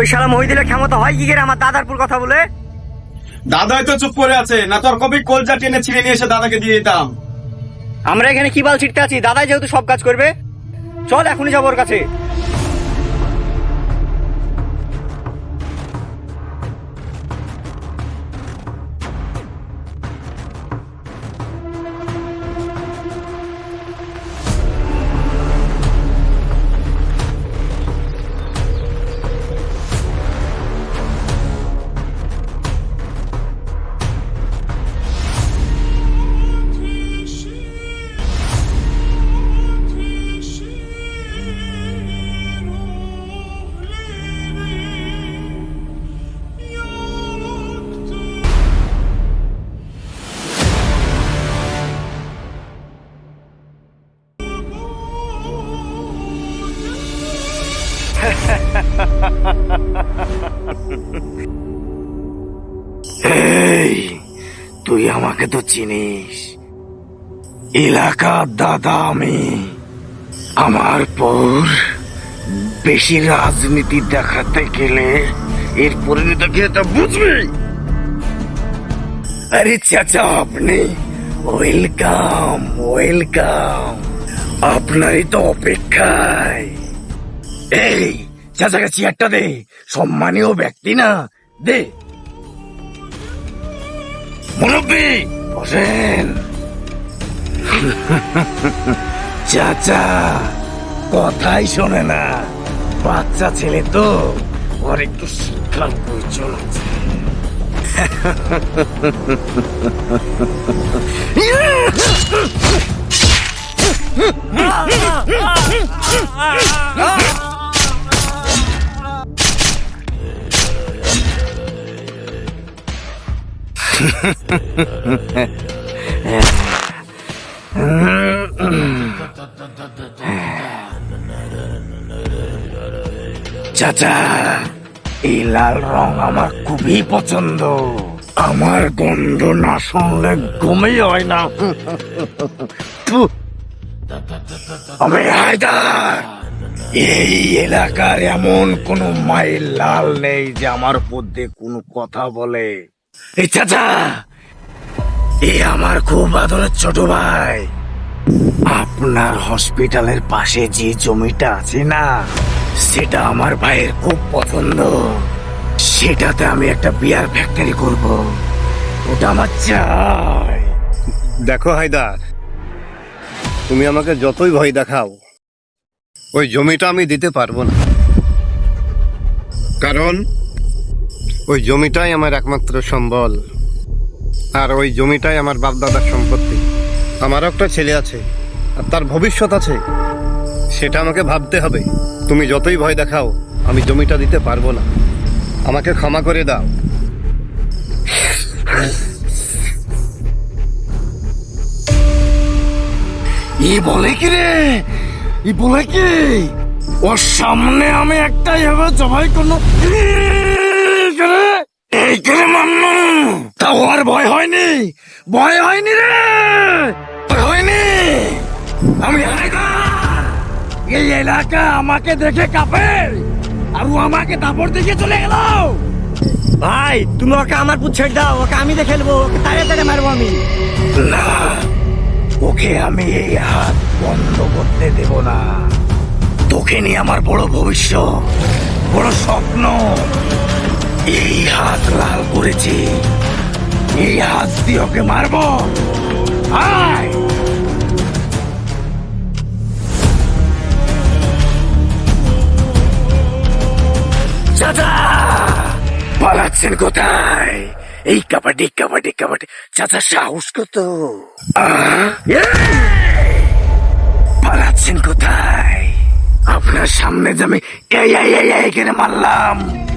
ওই শালা মহিদিলের ক্ষমতা হয় কি করে আমার দাদারপুর কথা বলে। দাদাই তো চুপ করে আছে না তোর কবি কলজা টেনে ছিঁড়ে নিয়ে এসে দাদাকে দিয়ে দিতাম। আমরা এখানে কি বাল ছিটতে আছি? দাদাই যেহেতু সব কাজ করবে। চল এখনই যাব ওর কাছে। চিনিস এলাকার দাদা আমি। আমার পর বেশি রাজনীতি দেখাতে গেলে এর পরিণতি কি বুঝবি? আরে চাচা, আপনি ওয়েলকাম ওয়েলকাম। আপনারই তো অপেক্ষায়। এই, চাচাকে চেয়ারটা দে। সম্মানীয় ব্যক্তি না, দে। মুরব্বী! বসেন। চাচা কথাই শোনে না। বাচ্চা ছেলে তো ওর একটু শিক্ষার প্রয়োজন আছে। চাচা, এই লাল রং আমার খুবই পছন্দ। আমার গন্ধ না শুনলে ঘুমই হয় না। আমি হায়দার। এই এলাকার এমন কোন মায়ের লাল নেই যে আমার মধ্যে কোনো কথা বলে। এই চাচা এ আমার খুব আদরের ছোট ভাই। আপনার হসপিটালের পাশে যে জমিটা আছে না, সেটা আমার ভাইয়ের খুব পছন্দ। সেটাতে আমি একটা বিয়ার ফ্যাক্টরি করব। ওটা আমার চাই। দেখো হায়দার তুমি আমাকে যতই ভয় দেখাও, ওই জমিটা আমি দিতে পারব না। কারণ, ওই জমিটাই আমার একমাত্র সম্বল। আর ওই জমিটাই আমার বাপদাদার সম্পত্তি। আমারও একটা ছেলে আছে, আর তার ভবিষ্যৎ আছে। সেটা আমাকে ভাবতে হবে। তুমি যতই ভয় দেখাও, আমি জমিটা দিতে পারব না। আমাকে ক্ষমা করে দাও। ই বলে কি রে? ই বলে কি? ওর সামনে আমি একটাই হবে, জবাই কোনো এই করে মান্য তাও আর ভয় হয়নি? ভয় হয়নি রে! ভয় হয়নি! আমি। এই এলাকা আমাকে দেখে কাঁপে আর ও আমাকে দাপড় দেখে চলে গেল! ভাই তুমি ওকে আমার পুত ছেড়ে দাও ওকে আমি দেখে নেব ওকে তাড়ে তাড়ে মারবো আমি। না ওকে আমি এই হাত বন্ধ করতে দেব না। তোকে নিয়ে আমার বড় ভবিষ্যৎ বড় স্বপ্ন। এই হাত লাল করেছি। এই হাত দিয়ে ওকে মারবো। আয় চাচা! পালাচ্ছেন কোথায়? এই কাবাডি কাবাডি কাবাডি। চাচা, সাহস কত! পালাচ্ছেন কোথায়? আপনার সামনে যে আমি এই এই মারলাম।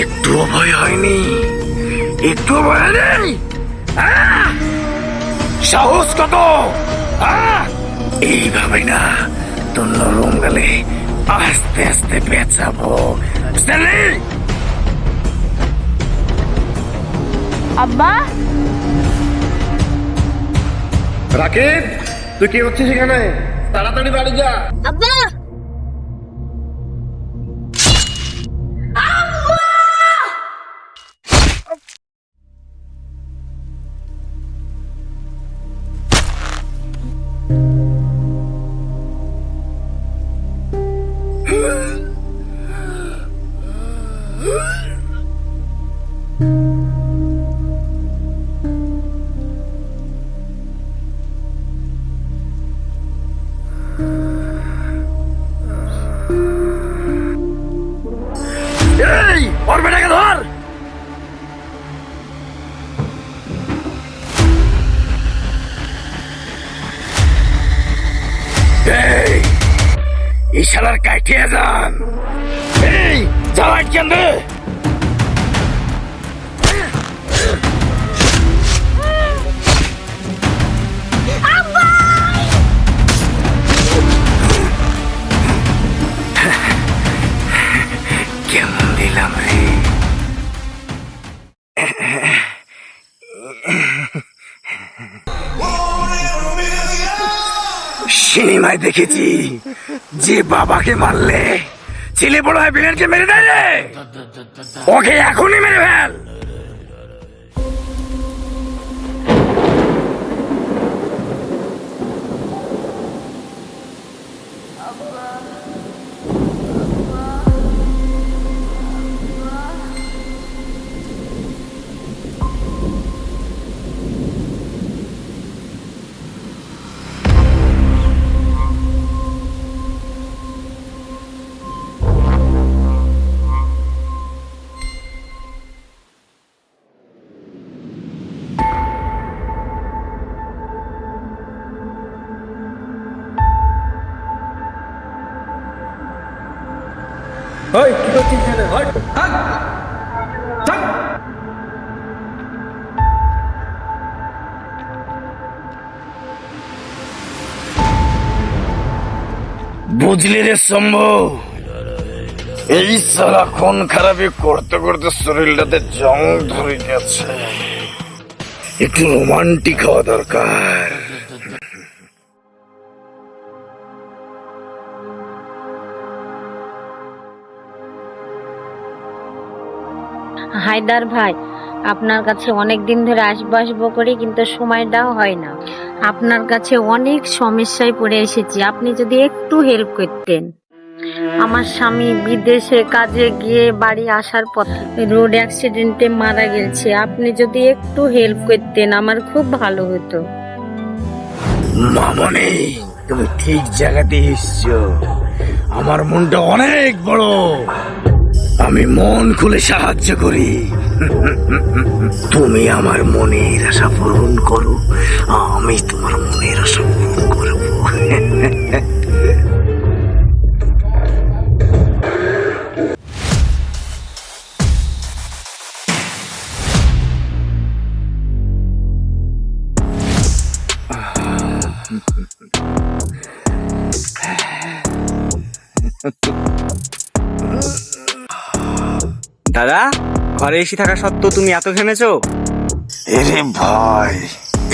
একটুও ভয় হয়নি। একটুও ভয় নেই! সাহস কত? এইভাবে না তোর নরম গেলে আস্তে আস্তে পেঁচাবো। আব্বা? রাকিব তুই কি হচ্ছিস এখানে? তাড়াতাড়ি বাড়ি যা। আব্বা! শালার কাটিয়ে যান এই জ্বালাই কেন দেখেছি। যে বাবাকে মারলে ছেলে বড় হয় বিলেনকে মেরে দেয় ওকে এখনই মেরে ফেল। বুঝলি রে সম্ভব এই সারা খুন খারাপি করতে করতে শরীরটাতে জং ধরে গেছে। একটু রোমান্টিক হওয়া দরকার। হায়দার ভাই আপনার কাছে অনেক দিন ধরে আসব আসব করি, কিন্তু সময়টাও হয় না। আপনার কাছে অনেক সমস্যায় পড়ে এসেছি। আপনি যদি একটু হেল্প করতেন। আমার স্বামী বিদেশে কাজে গিয়ে বাড়ি আসার পথে রোড অ্যাক্সিডেন্টে মারা গেছে। আপনি যদি একটু হেল্প করতেন, আমার খুব ভালো হতো। মামনি তুমি ঠিক জায়গাতে এসছো। আমার মনটা অনেক বড়। আমি মন খুলে সাহায্য করি। তুমি আমার মনের আশা পূরণ করো, আমি তোমার মনের আশা পূরণ করব। দাদা ঘরে এসে থাকা সত্ত্বেও তুমি এত ঘেমেছো? এরে ভাই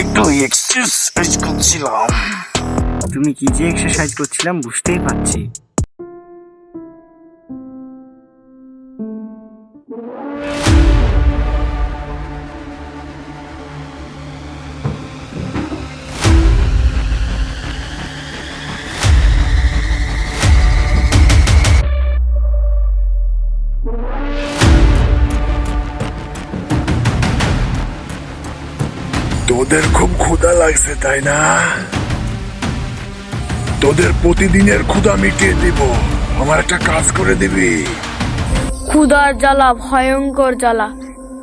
একটু এক্সারসাইজ করছিলাম। তুমি কি যে এক্সারসাইজ করছিলাম বুঝতেই পারছি। তোদের খুব ক্ষুধা লাগছে তাই না? তোদের প্রতিদিনের ক্ষুধা মিটিয়ে দিব। আমার একটা কাজ করে দিবি। ক্ষুধার জ্বালা ভয়ঙ্কর জ্বালা।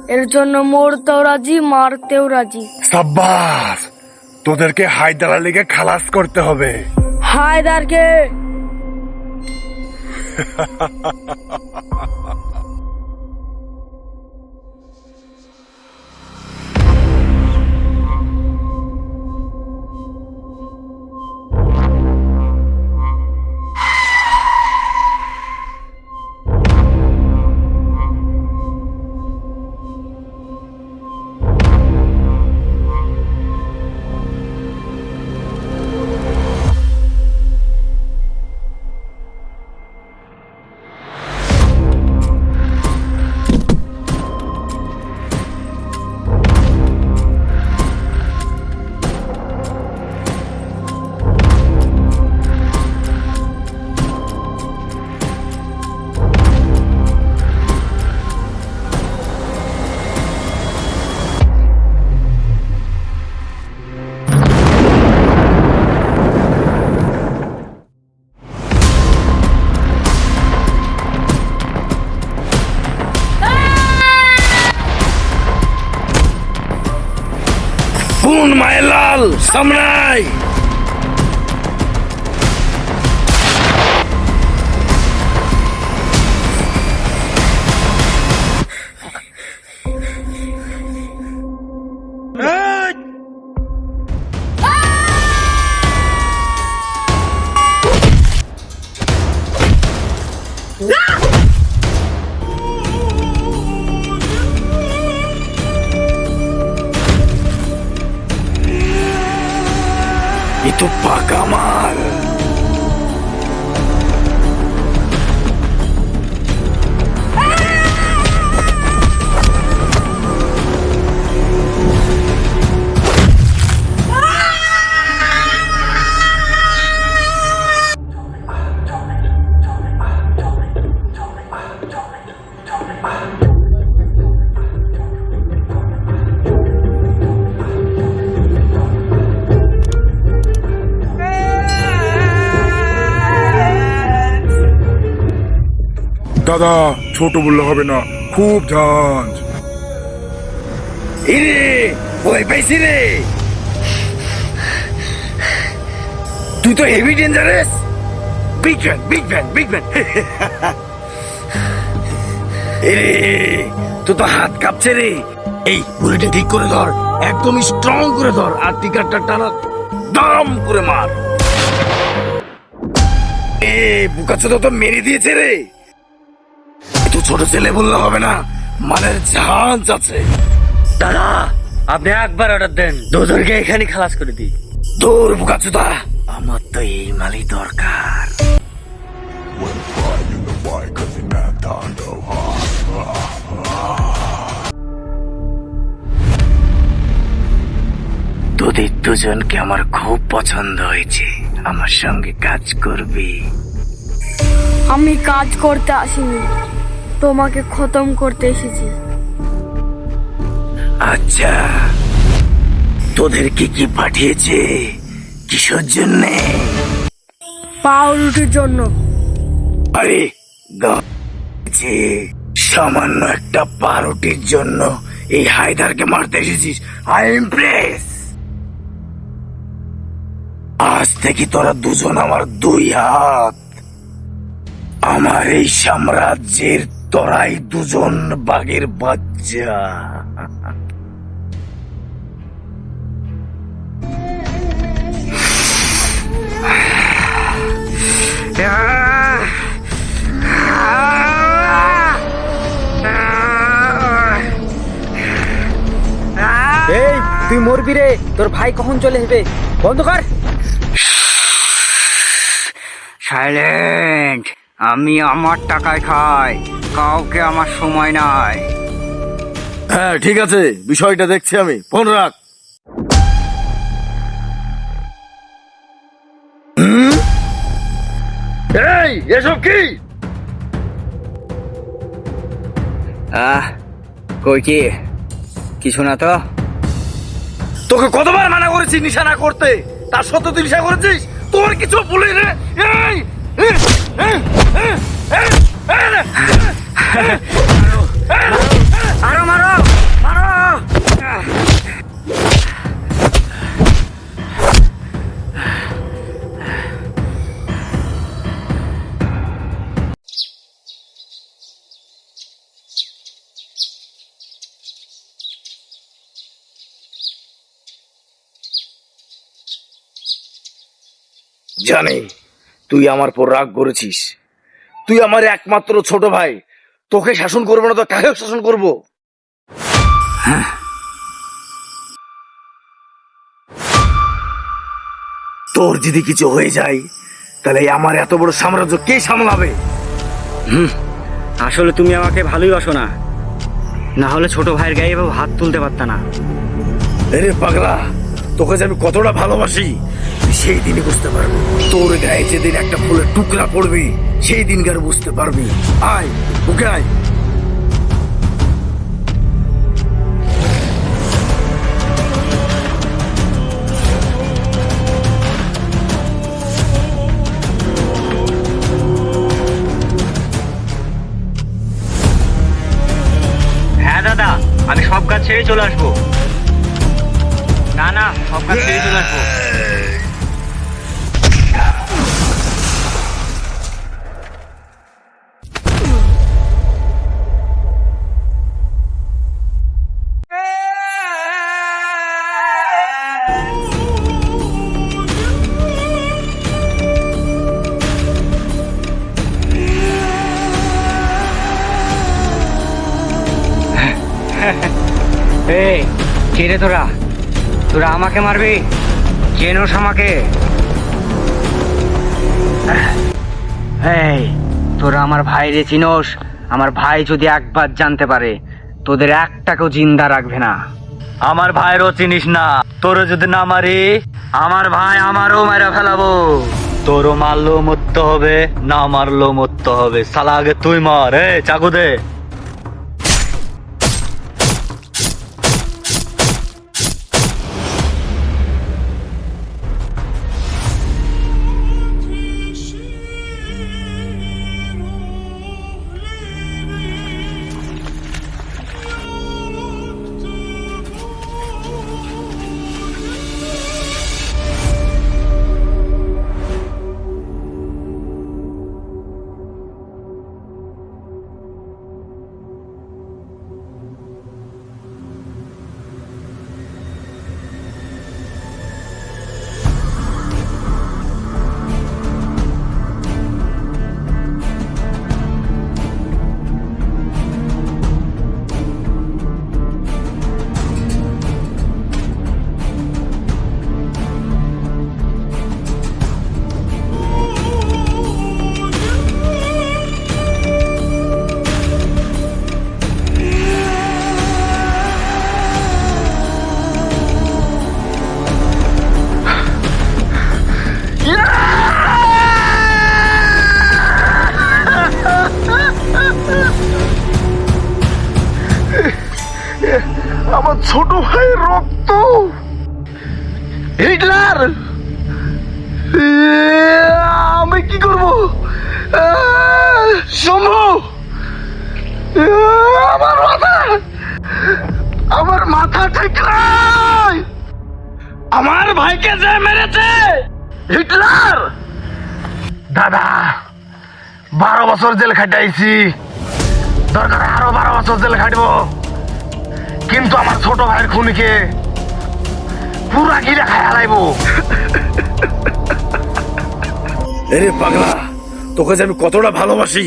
এর জন্য মরতেও রাজি মারতেও রাজি। সাব্বাস! তোদেরকে হায়দারা লেগে খালাস করতে হবে। হায়দারকে! মায়েলাল itu Pak Kamal. দাদা, ছোট বললে হবে না, খুব ঝাঁঝ ইরে পাইছি রে? তুই তো heavy big fan big fan big fan এরে তুই তো হাত কাঁপছে রে। এই বুলেটে ঠিক করে ধর, একদম স্ট্রং করে ধর, আর টিকারটা টানা দাম করে মার। এ বুকাচোদা তো মেরে দিয়েছে রে। তো ছোট ছেলে বললে হবে না মানের ঝাঁজ আছে। দাদা আপনি একবার অর্ডার দেন দোদরকে এখানে খালাস করে দিই। তোর বুকাচোদা। আমার তো এই মালই দরকার। তোদের দুজনকে আমার খুব পছন্দ হয়েছে। আমার সঙ্গে কাজ করবি। আমি কাজ করতে আসিনি। তোমাকে খতম করতে এসেছি। আচ্ছা তোদের কি কি পাঠিয়েছে কিসের জন্যে? পাউরুটির জন্য। আরে গাছে সামান্য একটা পাউরুটির জন্য এই হায়দারকে মারতে এসেছিস। I impress. আজ থেকে তোরা দুজন আমার দুই হাত। আমার এই সাম্রাজ্যের তোরাই দুজন বাঘের বাচ্চা। এই তুই মরবি রে। তোর ভাই কখন চলে আসবে বন্ধ কর। সাইলেন্ট। আমি আমার টাকায় খাই কাউকে আমার সময় নাই। হ্যাঁ ঠিক আছে বিষয়টা দেখছি আমি। ফোন রাখ। হুম? এই এসব কি? আহ কই কি? কিছু না তো। তোকে কতবার মানা করেছি নিশানা করতে? তার সত্ত্বেও তুই নিশা করেছিস? তোর কিছু ভুলি রে এই! এই! এই! এই! এই! এই! মারো মারো মারো জানি তুই আমার পর রাগ করেছিস। তুই আমার একমাত্র ছোট ভাই। তোকে শাসন করব না তো কাকে শাসন করব? তোর যদি কিছু হয়ে যায় তাহলে আমার এত বড় সাম্রাজ্য কে সামলাবে? আসলে তুমি আমাকে ভালোই বাসো না। না হলে ছোট ভাইয়ের গায়ে এভাবে হাত তুলতে পারতা না। আরে পাগলা তোকে যে আমি কতটা ভালোবাসি সেই দিনই বুঝতে পারবি। তোর গায়ে যেদিন একটা ফুলের টুকরা পড়বি, সেই দিনকার বুঝতে পারবি। আয়, ওকে আয়। হ্যাঁ দাদা, আমি সব কাজ ছেড়ে চলে আসব। না না, সব কাজ ছেড়ে চলে আসব। রে তোরা। তোরা আমাকে মারবি? চেনস আমাকে? তোরা আমার ভাই রে চিনস? আমার ভাই যদি একবার জানতে পারে, তোদের একটাকেও জিন্দা রাখবে না। আমার ভাইরও চিনিস না। তোর যদি না মারি, আমার ভাই আমারও মারা ফেলাবো। তোরও মারলেও মরতে হবে, না মারলেও মরতে হবে। সালা আগে তুই মার এ চাকু দে। আমার মাথা। আমার মাথা ঠিক নাই। আমার ভাইকে যে মেরেছে হিটলার। দাদা, বারো বছর জেল খাটাইছি। দরকার আরও বারো বছর জেল খাটবো। কিন্তু আমার ছোট ভাইয়ের খুনিকে পুরা গিরে খায় হারাইবো আরে পাগলা, তোকে যে আমি কতটা ভালোবাসি,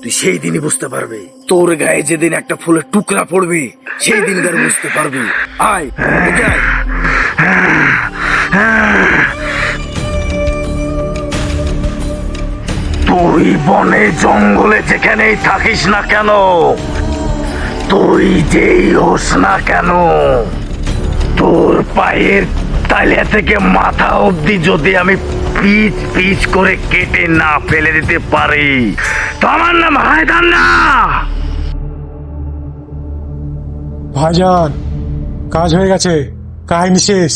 তুই সেই দিনই বুঝতে পারবি। তোর গায়ে যেদিন একটা ফুলের টুকরা পড়বে সেই দিন গায়ে বুঝতে পারবি আয়। তুই বনে, জঙ্গলে যেখানেই থাকিস না কেন, তুই যেই হোস না কেন, তোর পায়ের তালিয়া থেকে মাথা অবধি যদি আমি পিচ পিচ করে কেটে না ফেলে দিতে পারি, তো আমার নাম হায়দার না ভাইজান, কাজ হয়ে গেছে। কাহিনী শেষ।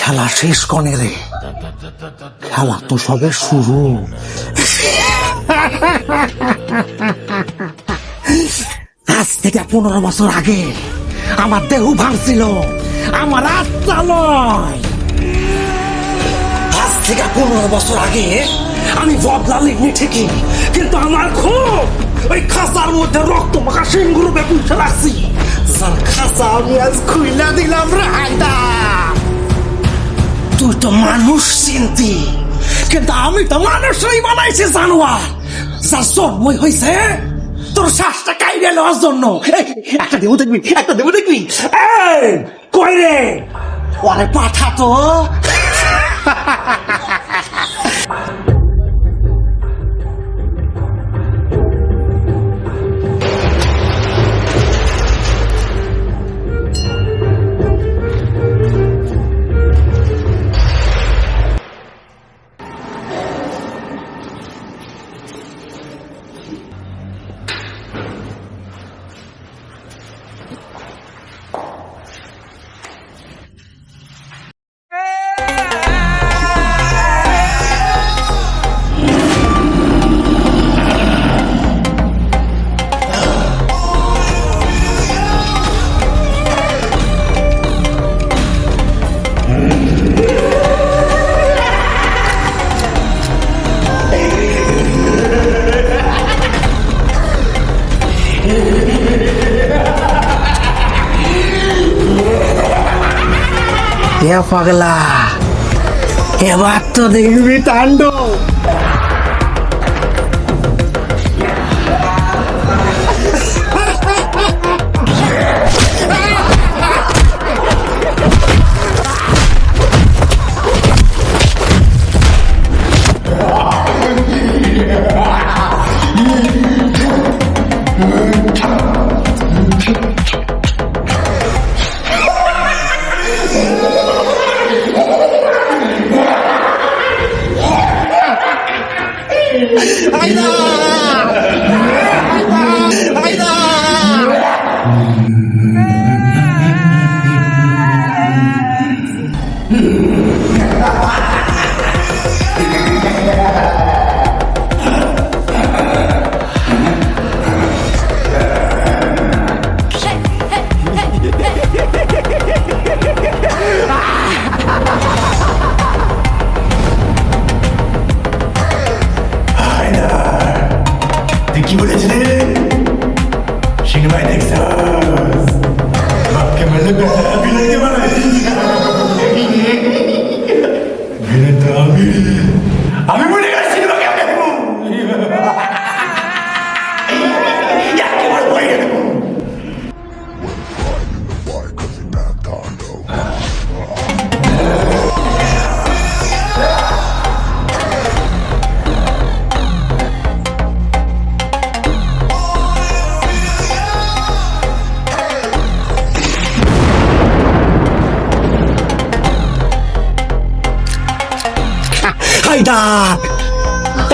খেলা শেষ কনে রে। খেলা তো সবে শুরু। আজ থেকে পনেরো বছর আগে আমার দেহ ভাঙছিল। আমার আত্মা নয়। আজ থেকে পনেরো বছর আগে আমি বদলালিনি ঠিকই, কিন্তু আমার খুব ওই খাঁচার মধ্যে রক্ত মাখা রূপে পুষে রাখছি। যার খাঁচা আমি আজ খুইলা দিলাম রে হায়দা। তুই তো মানুষ চিনতি, কিন্তু আমি তো মানুষই বানাইছি জানোয়ার। যার জন্মই হয়েছে তোর শ্বাসটা কাইরে নেওয়ার জন্য। একটা দেবো দেখবি, একটা দেবো দেখবি। কই রে? ওরে পাঠা তো। পাগলা এবার তো দেখবি তাণ্ডব।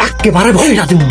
একেবারে ভয় দিব